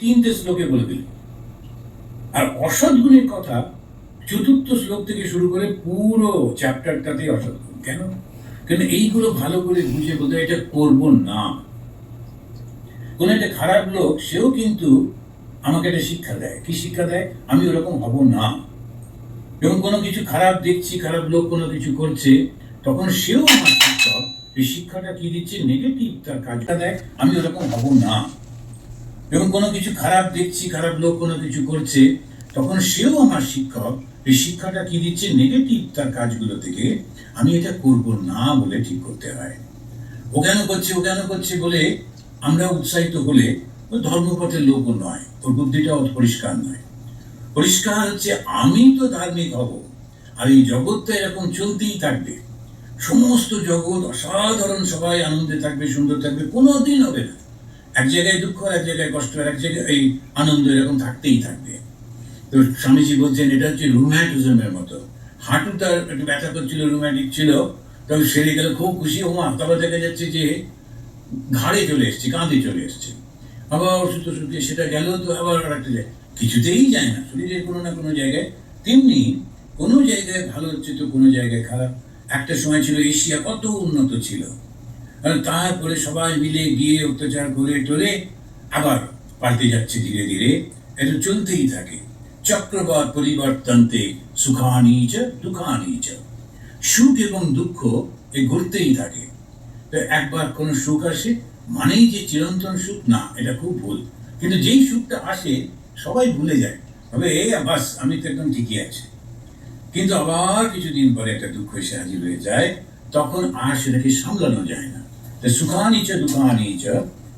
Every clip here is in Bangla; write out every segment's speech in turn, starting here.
তিনটে শ্লোকে বলে দিল। আর অসৎ গুণের কথা চতুর্থ শ্লোক থেকে শুরু করে পুরো চ্যাপ্টারটাতে অসৎ গুণ। কেন? কেন এইগুলো ভালো করে বুঝে বলতে এটা করব না। কোন একটা খারাপ লোক, সেও কিন্তু আমাকে একটা শিক্ষা দেয়। কি শিক্ষা দেয়? আমি ওরকম হব না। এবং কোনো কিছু খারাপ দেখছি, খারাপ লোক কোনো কিছু করছে, তখন সেও আমার শিক্ষক। এই শিক্ষাটা কি দিচ্ছে? নেগেটিভ তার কাজটা দেয়, আমি ওরকম হব না। এবং কোনো কিছু খারাপ দেখছি, খারাপ লোক কোনো কিছু করছে, তখন সেও আমার শিক্ষক। এই শিক্ষাটা কি দিচ্ছে? নেগেটিভ তার কাজগুলো থেকে আমি এটা করব না বলে ঠিক করতে হয়। ও কেন করছে, ও কেন করছে বলে আমরা উৎসাহিত হলে ধর্মপথের লোকও নয়, ওর বুদ্ধিটা পরিষ্কার নয়। পরিষ্কার হচ্ছে আমি তো ধার্মিক হব, আর এই জগৎটা এরকম চলতেই থাকবে। সমস্ত জগৎ অসাধারণ, সবাই আনন্দে থাকবে, সুন্দর থাকবে কোনো দিন হবে না। এক জায়গায় দুঃখ এক জায়গায় কষ্ট এক জায়গায় এই আনন্দ এরকম থাকতেই থাকবে। তো স্বামীজি বলছেন, এটা হচ্ছে রুম্যাটিজমের মতো। হাঁটুটার একটু ব্যথা করছিল রুম্যাটিক ছিল, তবে সেরে গেলে, খুব খুশি, ওমা, তারপর দেখা যাচ্ছে যে ঘাড়ে চলে এসছে, কাঁধে চলে এসছে। আবার ওষুধ দিয়ে সেটা গেল, তো আবার একটা যায় কিছুতেই যায় না, শরীরের কোনো না কোনো জায়গায়। তেমনি কোনো জায়গায় ভালো হচ্ছে তো কোনো জায়গায় খারাপ। একটা সময় ছিল এশিয়া কত উন্নত ছিল। তারপরে সবাই মিলে গিয়ে অত্যাচার করে টরে আবার পাল্টে যাচ্ছে ধীরে ধীরে। এটা চলতেই থাকে। চক্রবাদ পরিবর্তনতে সুখানি চ, দুঃখানি চ। সুখ এবং দুঃখ এ ঘুরতেই থাকে। তো একবার কোনো সুখ আসে, মানেই যে চিরন্তন সুখ, না, এটা খুব ভুল। কিন্তু যেই সুখটা আসে, সবাই ভুলে যায়। তবে এই বাস আমি তো একদম ঠিকই আছি। কিন্তু আবার কিছুদিন পরে একটা দুঃখ এসে হাজির হয়ে যায়। তখন আর সেটাকে সামলানো যায় না। সুখানি চ দুঃখানি চ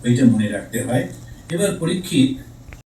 ওইটা মনে রাখতে হয়। এবার পরীক্ষিত